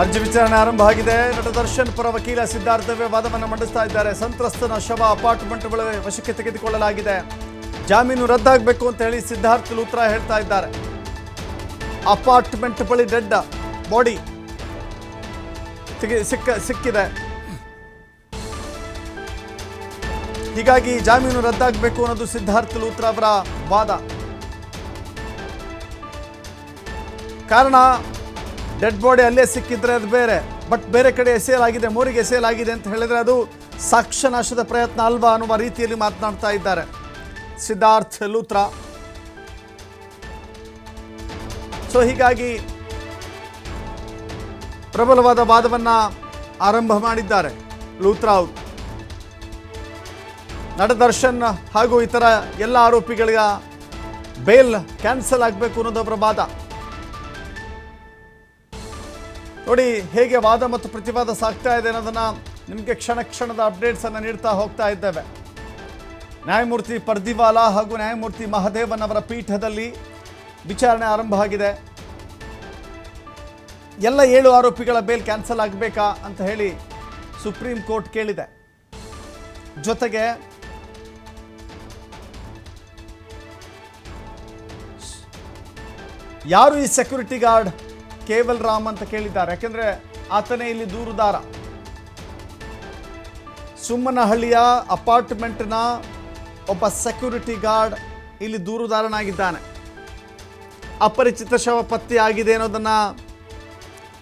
ಅರ್ಜಿ ವಿಚಾರಣೆ ಆರಂಭ ಆಗಿದೆ. ನಟ ದರ್ಶನ್ ಪರ ವಕೀಲ ಸಿದ್ಧಾರ್ಥವೇ ವಾದವನ್ನು ಮಂಡಿಸ್ತಾ ಇದ್ದಾರೆ. ಸಂತ್ರಸ್ತನ ಶವ ಅಪಾರ್ಟ್ಮೆಂಟ್ಗಳ ವಶಕ್ಕೆ ತೆಗೆದುಕೊಳ್ಳಲಾಗಿದೆ. ಜಾಮೀನು ರದ್ದಾಗಬೇಕು ಅಂತ ಹೇಳಿ ಸಿದ್ಧಾರ್ಥ್ ಲೂತ್ರ ಹೇಳ್ತಾ ಇದ್ದಾರೆ. ಅಪಾರ್ಟ್ಮೆಂಟ್ ಬಳಿ ಡೆಡ್ ಬಾಡಿ ಸಿಕ್ಕ ಸಿಕ್ಕಿದೆ. ಹೀಗಾಗಿ ಜಾಮೀನು ರದ್ದಾಗಬೇಕು ಅನ್ನೋದು ಸಿದ್ಧಾರ್ಥ ಲೂತ್ರ ಅವರ ವಾದ. ಕಾರಣ ಡೆಡ್ ಬಾಡಿ ಅಲ್ಲೇ ಸಿಕ್ಕಿದ್ರೆ ಅದು ಬೇರೆ. ಬಟ್ ಬೇರೆ ಕಡೆ ಎಸೆಯಲಾಗಿದೆ ಮೋರಿಗೆ ಎಸೆಯಲಾಗಿದೆ ಅಂತ ಹೇಳಿದ್ರೆ ಅದು ಸಾಕ್ಷ್ಯನಾಶದ ಪ್ರಯತ್ನ ಅಲ್ವಾ ಅನ್ನುವ ರೀತಿಯಲ್ಲಿ ಮಾತನಾಡ್ತಾ ಇದ್ದಾರೆ. ಸಿದ್ಧಾರ್ಥ್ ಲೂತ್ರಾ. ಸೊ ಹೀಗಾಗಿ ಪ್ರಬಲವಾದ ವಾದವನ್ನ ಆರಂಭ ಮಾಡಿದ್ದಾರೆ ಲೂತ್ರಾ ಅವರು. ನಟದರ್ಶನ್ ಹಾಗೂ ಇತರ ಎಲ್ಲ ಆರೋಪಿಗಳಿಗ ಬೇಲ್ ಕ್ಯಾನ್ಸಲ್ ಆಗಬೇಕು ಅನ್ನೋದು ಅವರ ವಾದ. ನೋಡಿ, ಹೇಗೆ ವಾದ ಮತ್ತು ಪ್ರತಿವಾದ ಸಾಗ್ತಾ ಇದೆ ಅನ್ನೋದನ್ನ ನಿಮಗೆ ಕ್ಷಣ ಕ್ಷಣದ ಅಪ್ಡೇಟ್ಸ್ ಅನ್ನು ನೀಡ್ತಾ ಹೋಗ್ತಾ ಇದ್ದೇವೆ. ನ್ಯಾಯಮೂರ್ತಿ ಪರ್ದಿವಾಲಾ ಹಾಗೂ ನ್ಯಾಯಮೂರ್ತಿ ಮಹದೇವನ್ ಅವರ ಪೀಠದಲ್ಲಿ ವಿಚಾರಣೆ ಆರಂಭ ಆಗಿದೆ. ಎಲ್ಲ ಏಳು ಆರೋಪಿಗಳ ಬೇಲ್ ಕ್ಯಾನ್ಸಲ್ ಆಗಬೇಕಾ ಅಂತ ಹೇಳಿ ಸುಪ್ರೀಂ ಕೋರ್ಟ್ ಕೇಳಿದೆ. ಜೊತೆಗೆ ಯಾರು ಈ ಸೆಕ್ಯೂರಿಟಿ ಗಾರ್ಡ್ ಕೇವಲ್ ರಾಮ್ ಅಂತ ಕೇಳಿದ್ದಾರೆ. ಯಾಕೆಂದ್ರೆ ಆತನೇ ಇಲ್ಲಿ ದೂರುದಾರ. ಸುಮ್ಮನಹಳ್ಳಿಯ ಅಪಾರ್ಟ್ಮೆಂಟ್ನ ಒಬ್ಬ ಸೆಕ್ಯೂರಿಟಿ ಗಾರ್ಡ್ ಇಲ್ಲಿ ದೂರುದಾರನಾಗಿದ್ದಾನೆ. ಅಪರಿಚಿತ ಶವ ಪತ್ತೆಯಾಗಿದೆ ಅನ್ನೋದನ್ನ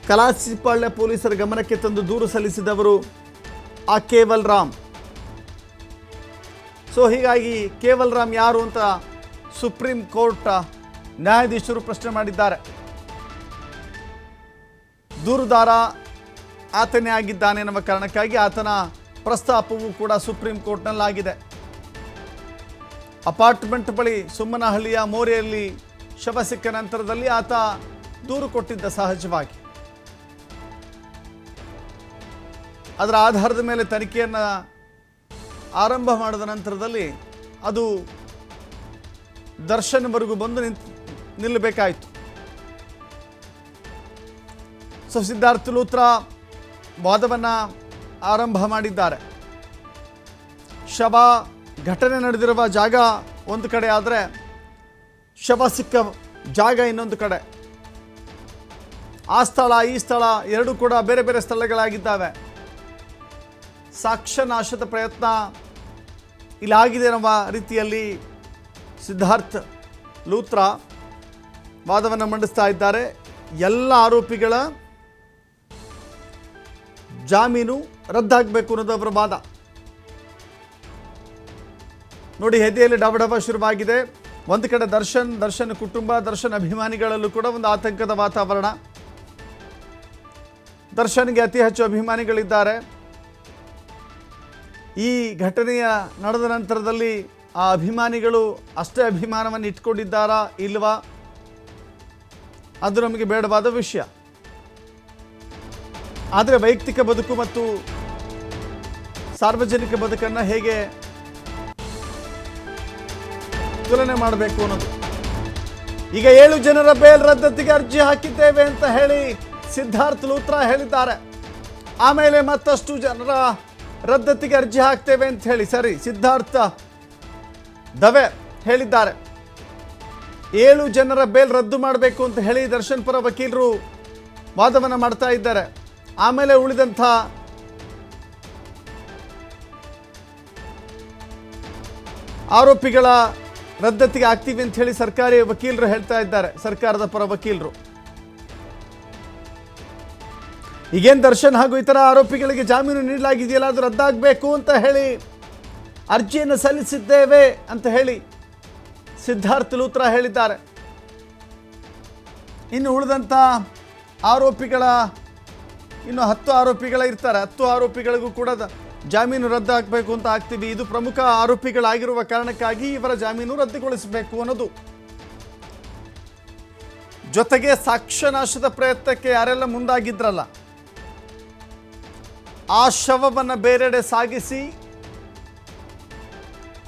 ಕಲಾಸಿಪಾಳ್ಯ ಪೊಲೀಸರ ಗಮನಕ್ಕೆ ತಂದು ದೂರು ಸಲ್ಲಿಸಿದವರು ಆ ಕೇವಲ್ ರಾಮ್. ಸೊ ಹೀಗಾಗಿ ಕೇವಲ್ ರಾಮ್ ಯಾರು ಅಂತ ಸುಪ್ರೀಂ ಕೋರ್ಟ್ ನ್ಯಾಯಾಧೀಶರು ಪ್ರಶ್ನೆ ಮಾಡಿದ್ದಾರೆ. ದೂರುದಾರ ಆತನೇ ಆಗಿದ್ದಾನೆ ಎನ್ನುವ ಕಾರಣಕ್ಕಾಗಿ ಆತನ ಪ್ರಸ್ತಾಪವೂ ಕೂಡ ಸುಪ್ರೀಂ ಕೋರ್ಟ್ನಲ್ಲಾಗಿದೆ. ಅಪಾರ್ಟ್ಮೆಂಟ್ ಬಳಿ ಸುಮ್ಮನಹಳ್ಳಿಯ ಮೋರೆಯಲ್ಲಿ ಶವ ಸಿಕ್ಕ ನಂತರದಲ್ಲಿ ಆತ ದೂರು ಕೊಟ್ಟಿದ್ದ ಸಹಜವಾಗಿ. ಅದರ ಆಧಾರದ ಮೇಲೆ ತನಿಖೆಯನ್ನು ಆರಂಭ ಮಾಡಿದ ನಂತರದಲ್ಲಿ ಅದು ದರ್ಶನ್ವರೆಗೂ ಬಂದು ನಿಂತು ನಿಲ್ಲಬೇಕಾಯಿತು. ಸೊ ಸಿದ್ಧಾರ್ಥ ಲೂತ್ರ ವಾದವನ್ನು ಆರಂಭ ಮಾಡಿದ್ದಾರೆ. ಶವ ಘಟನೆ ನಡೆದಿರುವ ಜಾಗ ಒಂದು ಕಡೆ ಆದರೆ ಶವ ಸಿಕ್ಕ ಜಾಗ ಇನ್ನೊಂದು ಕಡೆ. ಆ ಸ್ಥಳ, ಈ ಸ್ಥಳ ಎರಡೂ ಕೂಡ ಬೇರೆ ಬೇರೆ ಸ್ಥಳಗಳಾಗಿದ್ದಾವೆ. ಸಾಕ್ಷ್ಯನಾಶದ ಪ್ರಯತ್ನ ಇಲ್ಲಾಗಿದೆ ಎನ್ನುವ ರೀತಿಯಲ್ಲಿ ಸಿದ್ಧಾರ್ಥ್ ಲೂತ್ರ ವಾದವನ್ನು ಮಂಡಿಸ್ತಾ ಇದ್ದಾರೆ. ಎಲ್ಲ ಆರೋಪಿಗಳ ಜಾಮೀನು ರದ್ದಾಗಬೇಕು ಅನ್ನೋದು ಅವರ ವಾದ. ನೋಡಿ, ಹೆದೆಯಲ್ಲಿ ಡಬ ಡಬ ಶುರುವಾಗಿದೆ. ಒಂದು ಕಡೆ ದರ್ಶನ್ ದರ್ಶನ್ ಕುಟುಂಬ, ದರ್ಶನ್ ಅಭಿಮಾನಿಗಳಲ್ಲೂ ಕೂಡ ಒಂದು ಆತಂಕದ ವಾತಾವರಣ. ದರ್ಶನ್ಗೆ ಅತಿ ಹೆಚ್ಚು ಅಭಿಮಾನಿಗಳಿದ್ದಾರೆ. ಈ ಘಟನೆಯ ನಡೆದ ನಂತರದಲ್ಲಿ ಆ ಅಭಿಮಾನಿಗಳು ಅಷ್ಟೇ ಅಭಿಮಾನವನ್ನು ಇಟ್ಕೊಂಡಿದ್ದಾರಾ ಇಲ್ವಾ? ಅದು ನಮಗೆ ಬೇಡವಾದ ವಿಷಯ. ಆದರೆ ವೈಯಕ್ತಿಕ ಬದುಕು ಮತ್ತು ಸಾರ್ವಜನಿಕ ಬದುಕನ್ನು ಹೇಗೆ ತುಲನೆ ಮಾಡಬೇಕು ಅನ್ನೋದು. ಈಗ ಏಳು ಜನರ ಬೇಲ್ ರದ್ದತಿಗೆ ಅರ್ಜಿ ಹಾಕಿದ್ದೇವೆ ಅಂತ ಹೇಳಿ ಸಿದ್ಧಾರ್ಥ್ ಲೂತ್ರಾ ಹೇಳಿದ್ದಾರೆ. ಆಮೇಲೆ ಮತ್ತಷ್ಟು ಜನರ ರದ್ದತಿಗೆ ಅರ್ಜಿ ಹಾಕ್ತೇವೆ ಅಂತ ಹೇಳಿ. ಸರಿ, ಸಿದ್ಧಾರ್ಥ ದವೆ ಹೇಳಿದ್ದಾರೆ. ಏಳು ಜನರ ಬೇಲ್ ರದ್ದು ಮಾಡಬೇಕು ಅಂತ ಹೇಳಿ ದರ್ಶನ್ ಪರ ವಕೀಲರು ವಾದವನ್ನು ಮಾಡ್ತಾ ಇದ್ದಾರೆ. ಆಮೇಲೆ ಉಳಿದಂಥ ಆರೋಪಿಗಳ ರದ್ದತಿಗೆ ಆಗ್ತೀವಿ ಅಂತ ಹೇಳಿ ಸರ್ಕಾರಿ ವಕೀಲರು ಹೇಳ್ತಾ ಇದ್ದಾರೆ, ಸರ್ಕಾರದ ಪರ ವಕೀಲರು. ಈಗೇನು ದರ್ಶನ್ ಹಾಗೂ ಇತರ ಆರೋಪಿಗಳಿಗೆ ಜಾಮೀನು ನೀಡಲಾಗಿದೆಯಲ್ಲ, ಅದು ರದ್ದಾಗಬೇಕು ಅಂತ ಹೇಳಿ ಅರ್ಜಿಯನ್ನು ಸಲ್ಲಿಸಿದ್ದೇವೆ ಅಂತ ಹೇಳಿ ಸಿದ್ಧಾರ್ಥ್ ಲೂತ್ರ ಹೇಳಿದ್ದಾರೆ. ಇನ್ನು ಉಳಿದಂಥ ಆರೋಪಿಗಳ ಇನ್ನು ಹತ್ತು ಆರೋಪಿಗಳ ಇರ್ತಾರೆ. ಹತ್ತು ಆರೋಪಿಗಳಿಗೂ ಕೂಡ ಜಾಮೀನು ರದ್ದು ಹಾಕಬೇಕು ಅಂತ ಆಗ್ತೀವಿ ಇದು ಪ್ರಮುಖ ಆರೋಪಿಗಳಾಗಿರುವ ಕಾರಣಕ್ಕಾಗಿ ಇವರ ಜಾಮೀನು ರದ್ದುಗೊಳಿಸಬೇಕು ಅನ್ನೋದು. ಜೊತೆಗೆ ಸಾಕ್ಷ್ಯನಾಶದ ಪ್ರಯತ್ನಕ್ಕೆ ಯಾರೆಲ್ಲ ಮುಂದಾಗಿದ್ರಲ್ಲ? ಆ ಶವವನ್ನು ಬೇರೆಡೆ ಸಾಗಿಸಿ,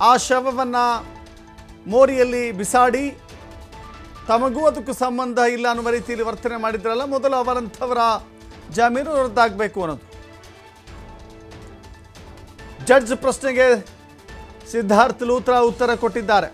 ಆ ಶವವನ್ನು ಮೋರಿಯಲ್ಲಿ ಬಿಸಾಡಿ, ತಮಗೂ ಅದಕ್ಕೂ ಸಂಬಂಧ ಇಲ್ಲ ಅನ್ನುವ ರೀತಿಯಲ್ಲಿ ವರ್ತನೆ ಮಾಡಿದ್ರಲ್ಲ, ಮೊದಲು ಅವರಂಥವರ ಜಾಮೀನು ರದ್ದಾಗಬೇಕು ಅನ್ನೋದು. ಜಡ್ಜ್ ಪ್ರಶ್ನೆಗೆ ಸಿದ್ಧಾರ್ಥ್ ಲೂತ್ರಾ ಉತ್ತರ ಕೊಟ್ಟಿದ್ದಾರೆ.